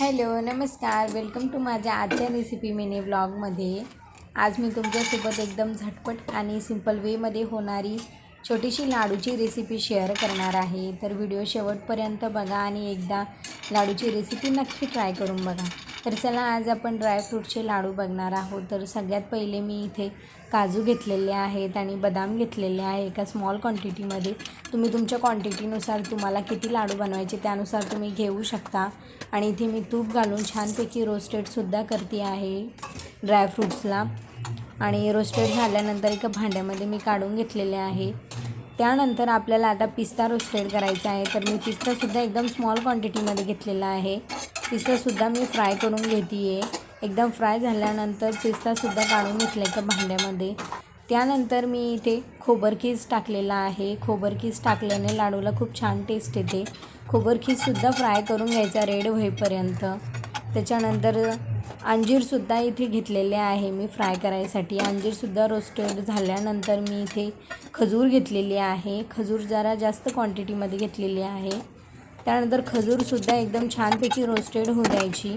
Hello नमस्कार. Welcome to माझ्या आजच्या रेसिपी मिनी ब्लॉगमध्ये आज मी तुमच्यासोबत एकदम झटपट आणि सिंपल वेमध्ये होणारी छोटीशी लाडूची रेसिपी शेअर करणार आहे. तर व्हिडिओ शेवटपर्यंत बघा आणि एकदा लाडूची रेसिपी नक्की ट्राय करून बघा. तर चला आज आपण ड्रायफ्रूटचे लाडू बघणार आहोत. तर सगळ्यात पहिले मी इथे काजू घेतलेले आहेत आणि बदाम घेतलेले आहे एका स्मॉल क्वांटिटीमध्ये तुम्ही तुमच्या क्वांटिटीनुसार तुम्हाला किती लाडू बनवायचे त्यानुसार तुम्ही घेऊ शकता. आणि इथे मी तूप घालून छानपैकी रोस्टेडसुद्धा करते आहे. ड्रायफ्रूट्सला आणि रोस्टेड झाल्यानंतर एका भांड्यामध्ये मी काढून घेतलेले आहे. त्यानंतर आपल्याला आता पिस्ता रोस्टेड करायचा आहे. तर मी पिस्तासुद्धा एकदम स्मॉल क्वांटिटीमध्ये घेतलेला आहे. पिस्तासुद्धा मी फ्राय करून घेते आहे एकदम फ्राय झाल्यानंतर पिस्तासुद्धा काढून घेतला एका भांड्यामध्ये. त्यानंतर मी इथे खोबरकीस टाकलेला आहे. खोबरकीस टाकल्याने लाडूला खूप छान टेस्ट येते. खोबरकीससुद्धा फ्राय करून घ्यायचा रेड होईपर्यंत. त्याच्यानंतर अंजीरसुद्धा इथे घेतलेले आहे मी फ्राय करायसाठी. अंजीरसुद्धा रोस्टेड झाल्यानंतर मी इथे खजूर घेतलेली आहे. खजूर जरा जास्त क्वांटिटीमध्ये घेतलेली आहे. त्यानंतर खजूरसुद्धा एकदम छानपैकी रोस्टेड होऊ द्यायची.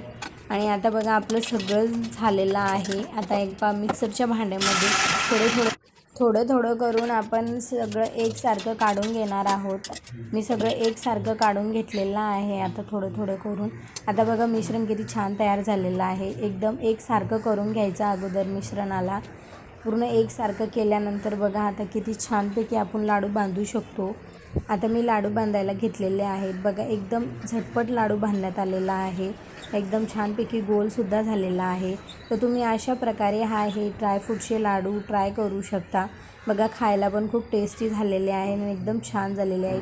आणि आता बघा आपलं सगळं झालेलं आहे. आता एक मिक्सरच्या भांड्यामध्ये थोडं थोडं थोडं थोडं करून आपण सगळं एकसारखं काढून घेणार आहोत. मी सगळं एकसारखं काढून घेतलेलं आहे आता थोडं थोडं करून. आता बघा मिश्रण किती छान तयार झालेलं आहे. एकदम एकसारखं करून घ्यायचं अगोदर मिश्रणाला. पूर्ण एकसारखं केल्यानंतर बघा आता किती छानपैकी आपण लाडू बांधू शकतो. आता मी लाडू बांधायला घेतलेले आहेत. बघा एकदम झटपट लाडू बांधण्यात आलेला आहे. एकदम छानपैकी गोलसुद्धा झालेला आहे. तर तुम्ही अशा प्रकारे हा हे ड्रायफ्रूटचे लाडू ट्राय करू शकता. बघा खायला पण खूप टेस्टी झालेले आहे आणि एकदम छान झालेले आहे.